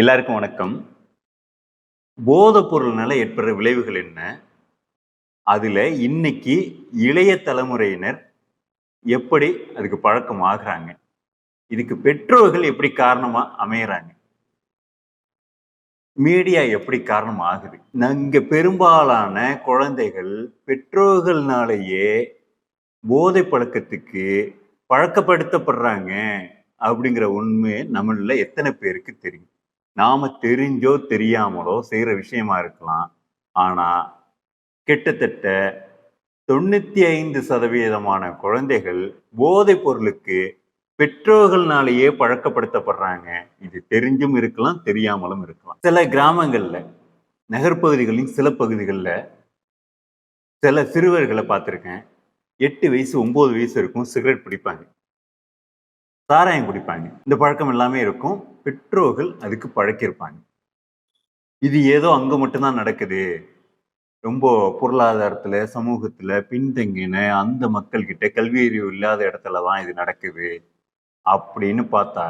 எல்லாருக்கும் வணக்கம். போதைப் பொருள்னால ஏற்படுற விளைவுகள் என்ன? அதில் இன்னைக்கு இளைய தலைமுறையினர் எப்படி அதுக்கு பழக்கம் ஆகுறாங்க? இதுக்கு பெற்றோர்கள் எப்படி காரணமா அமையிறாங்க? மீடியா எப்படி காரணம் ஆகுது? இங்கே பெரும்பாலான குழந்தைகள் பெற்றோர்கள்னாலேயே போதை பழக்கத்துக்கு பழக்கப்படுத்தப்படுறாங்க அப்படிங்கிற உண்மை நம்மளில் எத்தனை பேருக்கு தெரியும்? நாம தெரிஞ்சோ தெரியாமலோ செய்யற விஷயமா இருக்கலாம். ஆனா கிட்டத்தட்ட தொண்ணூத்தி ஐந்து சதவீதமான குழந்தைகள் போதைப் பொருளுக்கு பெற்றோர்கள்னாலேயே பழக்கப்படுத்தப்படுறாங்க. இது தெரிஞ்சும் இருக்கலாம் தெரியாமலும் இருக்கலாம். சில கிராமங்கள்ல நகர்ப்பகுதிகளின் சில பகுதிகளில் சில சிறுவர்களை பார்த்துருக்கேன். எட்டு வயசு ஒம்பது வயசு இருக்கும் சிகரெட் பிடிப்பாங்க. சாராயம் குடிப்பாங்க. இந்த பழக்கம் எல்லாமே இருக்கும். பெற்றோர்கள் அதுக்கு பழக்கியிருப்பாங்க. இது ஏதோ அங்க மட்டும்தான் நடக்குது. ரொம்ப பொருளாதாரத்துல சமூகத்துல பின்தங்கின அந்த மக்கள்கிட்ட கல்வி அறிவு இல்லாத இடத்துல தான் இது நடக்குது. அப்படின்னு பார்த்தா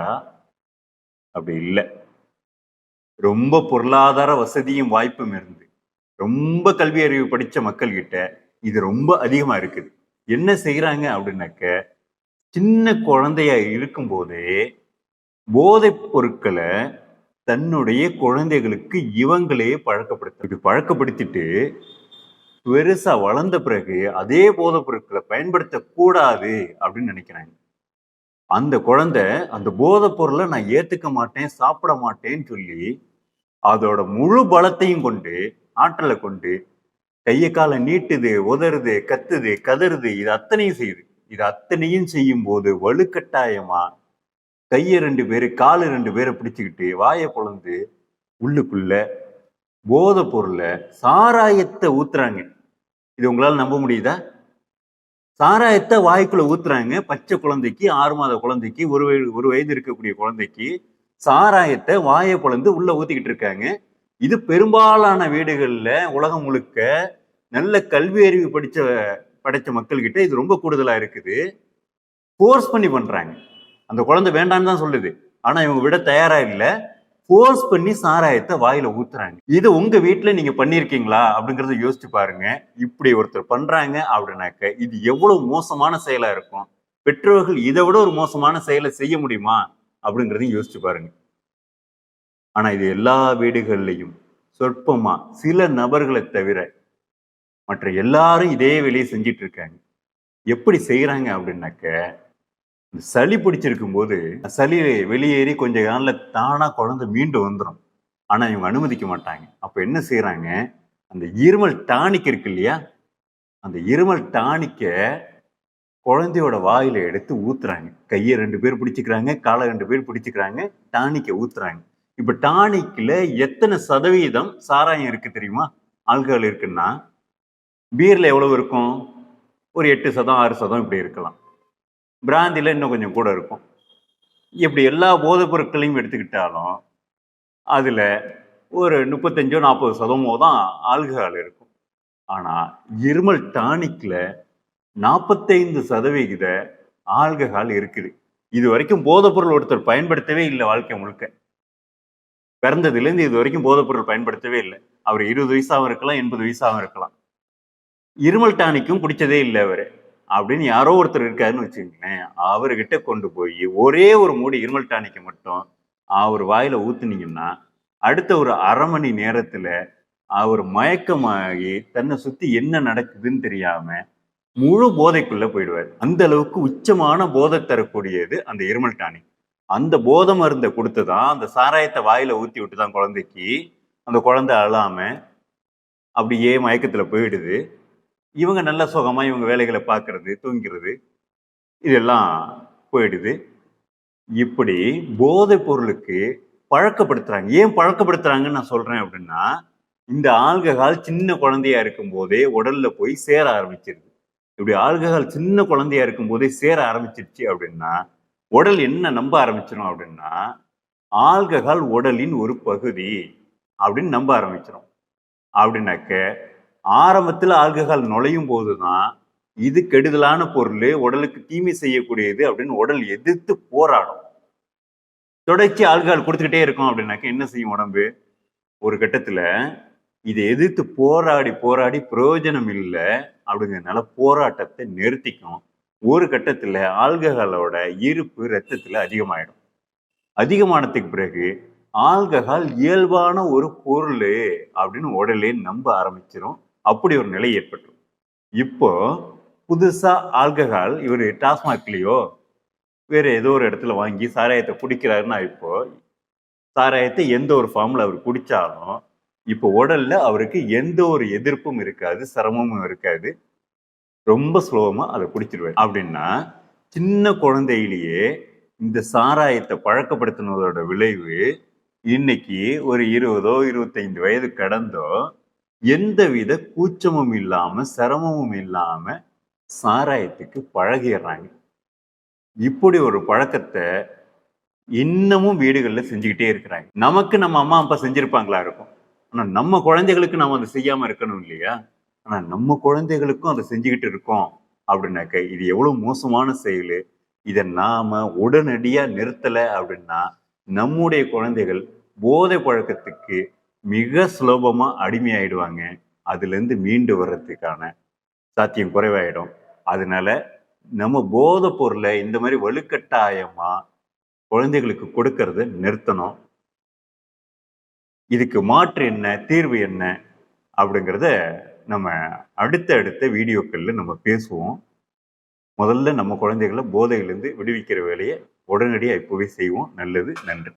அப்படி இல்லை. ரொம்ப பொருளாதார வசதியும் வாய்ப்பும் இருந்து ரொம்ப கல்வி அறிவு படித்த மக்கள்கிட்ட இது ரொம்ப அதிகமாக இருக்குது. என்ன செய்கிறாங்க அப்படின்னாக்க சின்ன குழந்தையா இருக்கும்போதே போதைப் பொருட்களை தன்னுடைய குழந்தைகளுக்கு இவங்களே பழக்கப்படுத்த இப்படி பழக்கப்படுத்திட்டு பெருசா வளர்ந்த பிறகு அதே போதைப் பொருட்களை பயன்படுத்தக்கூடாது அப்படின்னு நினைக்கிறாங்க. அந்த குழந்தை அந்த போதைப் பொருளை நான் ஏத்துக்க மாட்டேன் சாப்பிட மாட்டேன்னு சொல்லி அதோட முழு பலத்தையும் கொண்டு ஆற்றலை கொண்டு கையை காலை நீட்டுது உதறுது கத்துது கதறுது இது அத்தனையும் செய்யுது. இது அத்தனையும் செய்யும் போது வலுக்கட்டாயமா கையை ரெண்டு பேர் காலு ரெண்டு பேரை பிடிச்சுக்கிட்டு வாயை குழந்து உள்ளுக்குள்ள போதை பொருளை சாராயத்தை ஊத்துறாங்க. இது உங்களால் நம்ப முடியுதா? சாராயத்தை வாய்க்குள்ள ஊத்துறாங்க. பச்சை குழந்தைக்கு ஆறு மாத குழந்தைக்கு ஒரு வயது ஒரு வயது இருக்கக்கூடிய குழந்தைக்கு சாராயத்தை வாயை குழந்து உள்ள ஊத்திக்கிட்டு இருக்காங்க. இது பெரும்பாலான வீடுகளில் உலகம் முழுக்க நல்ல கல்வி அறிவு படித்த படைத்த மக்கள்கிட்ட இது ரொம்ப கூடுதலாக இருக்குது. ஃபோர்ஸ் பண்ணி பண்ணுறாங்க அந்த குழந்தை வேண்டான்னு தான் சொல்லுது. ஆனால் இவங்க விட தயாராக இல்லை. ஃபோர்ஸ் பண்ணி சாராயத்தை வாயில ஊத்துறாங்க. இது உங்க வீட்டுல நீங்க பண்ணிருக்கீங்களா? அப்படிங்கறத யோசிச்சு பாருங்க. இப்படி ஒருத்தர் பண்றாங்க அப்படின்னாக்க இது எவ்வளவு மோசமான செயலா இருக்கும்? பெற்றோர்கள் இதை விட ஒரு மோசமான செயலை செய்ய முடியுமா? அப்படிங்கிறதையும் யோசிச்சு பாருங்க. ஆனா இது எல்லா வீடுகள்லையும் சொற்பமா சில நபர்களை தவிர மற்ற எல்லாரும் இதே வேலையை செஞ்சிட்டு இருக்காங்க எப்படி செய்யறாங்க அப்படின்னாக்க இந்த சளி பிடிச்சிருக்கும் போது சளி வெளியேறி கொஞ்ச காலில் தானா குழந்தை மீண்டு வந்துடும் ஆனா இவங்க அனுமதிக்க மாட்டாங்க. அப்ப என்ன செய்யறாங்க அந்த இருமல் டானிக் இருக்கு இல்லையா? அந்த இருமல் டானிக்க குழந்தையோட வாயில எடுத்து ஊத்துறாங்க. கையை ரெண்டு பேர் பிடிச்சிக்கிறாங்க காலை ரெண்டு பேர் பிடிச்சிக்கிறாங்க டானிக்கை ஊத்துறாங்க. இப்ப டானிக்ல எத்தனை சதவீதம் சாராயம் இருக்கு தெரியுமா? ஆல்கஹால் இருக்குன்னா பீரில் எவ்வளவு இருக்கும்? ஒரு எட்டு சதம் ஆறு சதம் இப்படி இருக்கலாம். பிராந்தியில் இன்னும் கொஞ்சம் கூட இருக்கும். இப்படி எல்லா போதைப் பொருட்களையும் எடுத்துக்கிட்டாலும் அதில் ஒரு முப்பத்தஞ்சோ நாற்பது சதமோ தான் ஆல்கஹால் இருக்கும். ஆனால் இருமல் டானிக்கில் நாற்பத்தைந்து சதவிகித ஆல்கஹால் இருக்குது. இது வரைக்கும் போதைப்பொருள் ஒருத்தர் பயன்படுத்தவே இல்லை வாழ்க்கை முழுக்க. பிறந்ததுலேருந்து இது வரைக்கும் போதைப்பொருள் பயன்படுத்தவே இல்லை. அவர் இருபது வயசாகவும் இருக்கலாம் எண்பது வயசாகவும் இருக்கலாம். இருமல் டானிக்கும் குடிச்சதே இல்லை அவரு. அப்படின்னு யாரோ ஒருத்தர் இருக்காருன்னு வச்சுக்கோங்களேன். அவர்கிட்ட கொண்டு போய் ஒரே ஒரு மூடி இருமல் டானிக்கை மட்டும் அவர் வாயில ஊத்துனீங்கன்னா அடுத்த ஒரு அரை மணி நேரத்துல அவர் மயக்கமாகி தன்னை சுத்தி என்ன நடக்குதுன்னு தெரியாம முழு போதைக்குள்ள போயிடுவார். அந்த அளவுக்கு உச்சமான போதை தரக்கூடியது அந்த இருமல் டானிக். அந்த போதை மருந்தை கொடுத்து தான் அந்த சாராயத்தை வாயில ஊத்தி விட்டு தான் குழந்தைக்கு அந்த குழந்தை அழாம அப்படியே மயக்கத்துல போயிடுது. இவங்க நல்ல சுகமா இவங்க வேலைகளை பார்க்கறது தூங்கிறது இதெல்லாம் போயிடுது. இப்படி போதைப் பொருளுக்கு பழக்கப்படுத்துறாங்க. ஏன் பழக்கப்படுத்துறாங்கன்னு நான் சொல்றேன் அப்படின்னா இந்த ஆல்கஹால் சின்ன குழந்தையா இருக்கும் போதே உடல்ல போய் சேர ஆரம்பிச்சிருது. இப்படி ஆல்கஹால் சின்ன குழந்தையா இருக்கும் போதே சேர ஆரம்பிச்சிருச்சு அப்படின்னா உடல் என்ன நம்ப ஆரம்பிச்சிடும் அப்படின்னா ஆல்கஹால் உடலின் ஒரு பகுதி அப்படின்னு நம்ப ஆரம்பிச்சிடும் அப்படின்னாக்க ஆரம்பத்துல ஆல்கஹால் நுழையும் போதுதான் இது கெடுதலான பொருள் உடலுக்கு தீமை செய்யக்கூடியது அப்படின்னு உடல் எதிர்த்து போராடும். தொடர்ச்சி ஆல்கஹால் கொடுத்துக்கிட்டே இருக்கும் அப்படின்னாக்க என்ன செய்யும் உடம்பு? ஒரு கட்டத்துல இதை எதிர்த்து போராடி போராடி பிரயோஜனம் இல்லை அப்படிங்கிறதுனால போராட்டத்தை நிறுத்திக்கும். ஒரு கட்டத்துல ஆல்கஹாலோட இருப்பு ரத்தத்துல அதிகமாயிடும். அதிகமானதுக்கு பிறகு ஆல்கஹால் இயல்பான ஒரு பொருள் அப்படின்னு உடலே நம்ப ஆரம்பிச்சிடும் அப்படி ஒரு நிலை ஏற்பட்டுரும் இப்போ புதுசா ஆல்கஹால் இவர் டாஸ்மாக்லேயோ வேற ஏதோ ஒரு இடத்துல வாங்கி சாராயத்தை குடிக்கிறாருன்னா இப்போ சாராயத்தை எந்த ஒரு ஃபார்ம்ல அவர் குடிச்சாலும் இப்போ உடல்ல அவருக்கு எந்த ஒரு எதிர்ப்பும் இருக்காது சிரமமும் இருக்காது. ரொம்ப ஸ்லோவமா அதை குடிச்சிருவார். அப்படின்னா சின்ன குழந்தையிலேயே இந்த சாராயத்தை பழக்கப்படுத்தினதோட விளைவு இன்னைக்கு ஒரு இருபதோ இருபத்தைந்து வயது கடந்தோ எந்தவித கூச்சமும் இல்லாம சிரமமும் இல்லாம சாராயத்துக்கு பழகிடுறாங்க. இப்படி ஒரு பழக்கத்தை இன்னமும் வீடுகளில் செஞ்சுக்கிட்டே இருக்கிறாங்க. நமக்கு நம்ம அம்மா அப்பா செஞ்சிருப்பாங்களா இருக்கும். ஆனா நம்ம குழந்தைகளுக்கு நம்ம அதை செய்யாம இருக்கணும் இல்லையா? ஆனா நம்ம குழந்தைகளுக்கும் அதை செஞ்சுக்கிட்டு இருக்கோம் அப்படின்னாக்க இது எவ்வளவு மோசமான செயல். இதை நாம உடனடியா நிறுத்தலை அப்படின்னா நம்முடைய குழந்தைகள் போதை பழக்கத்துக்கு மிக சுலபமா அடிமையாயிடுவாங்க. அதுல இருந்து மீண்டு வர்றதுக்கான சாத்தியம் குறைவாயிடும். அதனால நம்ம போதை பொருளை இந்த மாதிரி வலுக்கட்டாயமா குழந்தைகளுக்கு கொடுக்கறத நிறுத்தணும். இதுக்கு மாற்று என்ன தீர்வு என்ன அப்படிங்கிறத நம்ம அடுத்த அடுத்த வீடியோக்கள்ல நம்ம பேசுவோம். முதல்ல நம்ம குழந்தைகளை போதையிலேருந்து விடுவிக்கிற வேலையை உடனடியாக இப்போவே செய்வோம். நல்லது நன்றி.